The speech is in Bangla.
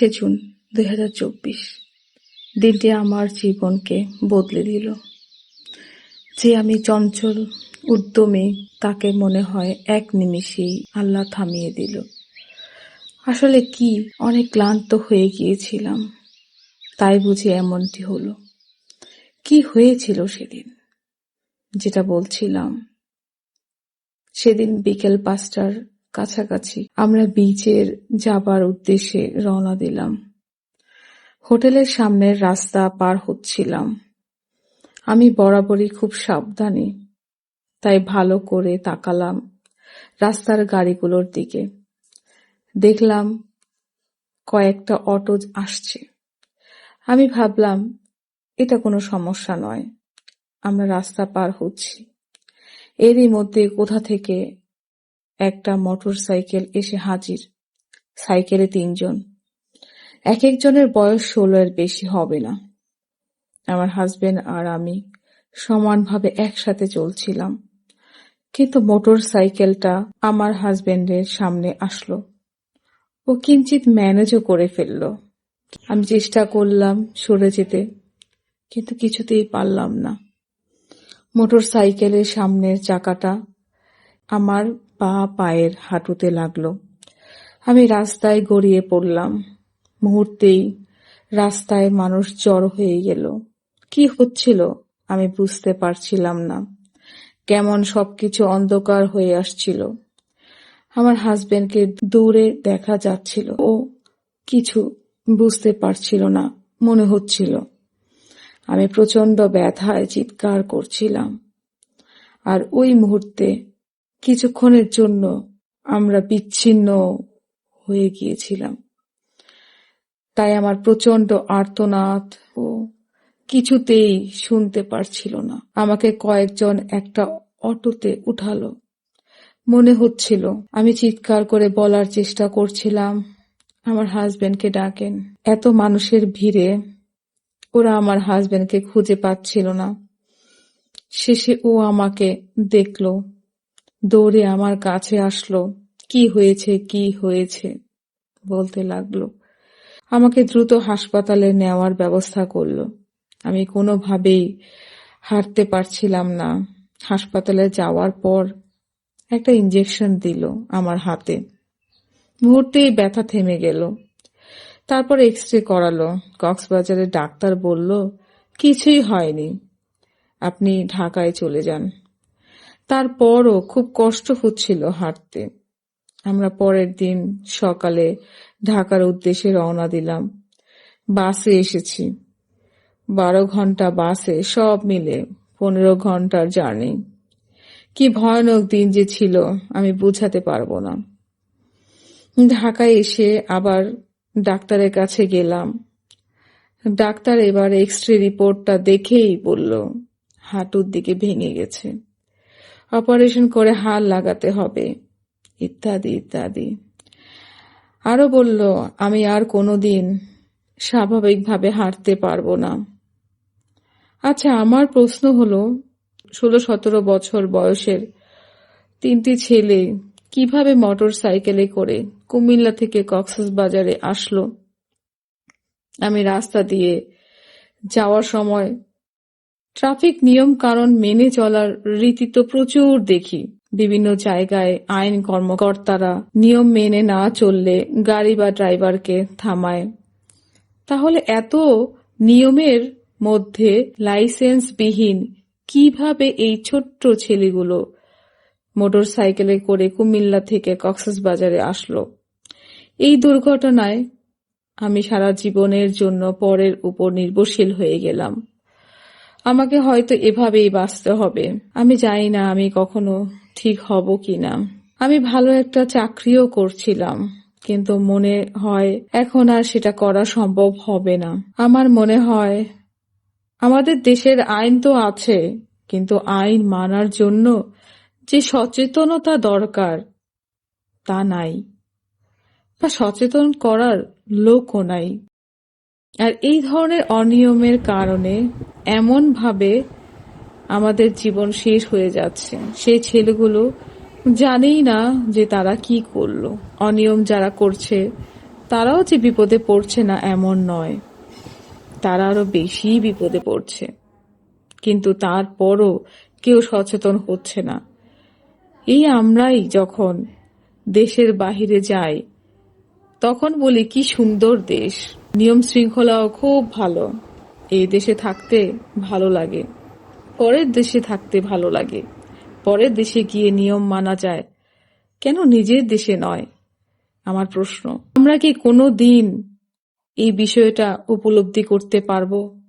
আঠাশে জুন দুই হাজার চব্বিশ। দিনটি আমার জীবনকে বদলে দিল। যে আমি চঞ্চল, উদ্যমে, তাকে মনে হয় এক নিমিষেই আল্লাহ থামিয়ে দিল। আসলে কি, অনেক ক্লান্ত হয়ে গিয়েছিলাম। তাই বুঝি এমনটি হলো। কি হয়েছিল সেদিন? যেটা বলছিলাম। সেদিন বিকেল পাঁচটার কাছাকাছি। আমরা বিচের যাবার উদ্দেশ্যে রওনা দিলাম। হোটেলের সামনের রাস্তা পার হচ্ছিলাম। আমি বরাবরই খুব সাবধানী, তাই ভালো করে তাকালাম রাস্তার গাড়িগুলোর দিকে। দেখলাম কয়েকটা অটো আসছে। আমি ভাবলাম, এটা কোনো সমস্যা নয়। আমরা রাস্তা পার হচ্ছি। এরই মধ্যে কোথা থেকে একটা মোটর সাইকেল এসে হাজির। সাইকেলে তিনজন। এক একজনের বয়স ষোলো এর বেশি হবে না। আমার হাজবেন্ড আর আমি সমানভাবে একসাথে চলছিলাম। কিন্তু মোটর সাইকেলটা আমার হাজবেন্ডের সামনে আসলো। ও কিঞ্চিত ম্যানেজও করে ফেলল। আমি চেষ্টা করলাম সরে যেতে, কিন্তু কিছুতেই পারলাম না। মোটর সাইকেলের সামনের চাকাটা আমার পা পায়ের হাঁটুতে লাগল। আমি রাস্তায় গড়িয়ে পড়লাম। মুহূর্তেই রাস্তায় মানুষ জড় হয়ে গেল। কি হচ্ছিল আমি বুঝতে পারছিলাম না। কেমন সবকিছু অন্ধকার হয়ে আসছিল। আমার হাজবেন্ডকে দূরে দেখা যাচ্ছিল। ও কিছু বুঝতে পারছিল না, মনে হচ্ছিল। আমি প্রচণ্ড ব্যথায় চিৎকার করছিলাম। আর ওই মুহূর্তে কিছুক্ষণের জন্য আমরা বিচ্ছিন্ন হয়ে গিয়েছিলাম। তাই আমার প্রচণ্ড আর্তনাদ ও কিছুতেই শুনতে পারছিল না। আমাকে কয়েকজন একটা অটোতে উঠালো। মনে হচ্ছিল আমি চিৎকার করে বলার চেষ্টা করছিলাম। আমার হাজবেন্ডকে ডাকেন। এত মানুষের ভিড়ে ওরা আমার হাজবেন্ডকে খুঁজে পাচ্ছিল না। শেষে ও আমাকে দেখল। দৌড়ে আমার কাছে আসলো, কি হয়েছে কি হয়েছে? বলতে লাগল। আমাকে দ্রুত হাসপাতালে নেওয়ার ব্যবস্থা করল। আমি কোনোভাবেই হাঁটতে পারছিলাম না। হাসপাতালে যাওয়ার পর একটা ইঞ্জেকশন দিল আমার হাতে। মুহূর্তেই ব্যথা থেমে গেল। তারপর এক্স রে করালো। কক্সবাজারের ডাক্তার বলল, কিছুই হয়নি। আপনি ঢাকায় চলে যান। তারপরও খুব কষ্ট হচ্ছিল হাঁটতে। আমরা পরের দিন সকালে ঢাকার উদ্দেশ্যে রওনা দিলাম। বাসে এসেছি। বারো ঘণ্টা বাসে সব মিলে পনেরো ঘণ্টার জার্নি। কি ভয়ানক দিন যে ছিল, আমি বুঝাতে পারব না। ঢাকায় এসে আবার ডাক্তারের কাছে গেলাম। ডাক্তার এবার এক্স রে রিপোর্টটা দেখেই বলল, হাঁটুর দিকে ভেঙে গেছে। অপারেশন করে হাড় লাগাতে হবে। ইত্যাদি ইত্যাদি। আরও বলল, আমি আর কোনোদিন স্বাভাবিকভাবে হাঁটতে পারব না। আচ্ছা আমার প্রশ্ন হলো ষোলো সতেরো বছর বয়সের তিনটি ছেলে কীভাবে মোটর সাইকেলে করে কুমিল্লা থেকে কক্সেস বাজারে আসলো? আমি রাস্তা দিয়ে যাওয়ার সময় ট্রাফিক নিয়ম কারণ মেনে চলার রীতি তো প্রচুর দেখি। বিভিন্ন জায়গায় আইন কর্মকর্তারা নিয়ম মেনে না চললে গাড়ি বা ড্রাইভারকে থামায়। তাহলে এত নিয়মের মধ্যে লাইসেন্সবিহীন কীভাবে এই ছোট্ট ছেলেগুলো মোটর সাইকেলে করে কুমিল্লা থেকে কক্সবাজারে আসলো? এই দুর্ঘটনায় আমি সারা জীবনের জন্য পরের উপর নির্ভরশীল হয়ে গেলাম। আমাকে হয়তো এভাবেই বাঁচতে হবে। আমি জানি না আমি কখনো ঠিক হব কিনা। আমি ভালো একটা চাকরিও করছিলাম, কিন্তু মনে হয় এখন আর সেটা করা সম্ভব হবে না। আমার মনে হয় আমাদের দেশের আইন তো আছে, কিন্তু আইন মানার জন্য যে সচেতনতা দরকার, তা নাই। বা সচেতন করার লোকও নাই। আর এই ধরনের অনিয়মের কারণে এমন ভাবে আমাদের জীবন শেষ হয়ে যাচ্ছে। সেই ছেলেগুলো জানেই না যে তারা কি করল। অনিয়ম যারা করছে, তারাও যে বিপদে পড়ছে না এমন নয়। তারা আরও বেশি বিপদে পড়ছে। কিন্তু তারপরও কেউ সচেতন হচ্ছে না। এই আমরাই যখন দেশের বাহিরে যাই, তখন বলি, কি সুন্দর দেশ। নিয়ম শৃঙ্খলাও খুব ভালো। এই দেশে থাকতে ভালো লাগে। পরের দেশে থাকতে ভালো লাগে। পরের দেশে গিয়ে নিয়ম মানা যায়। কেন নিজের দেশে নয়? আমার প্রশ্ন। আমরা কি কোনো দিন এই বিষয়টা উপলব্ধি করতে পারব?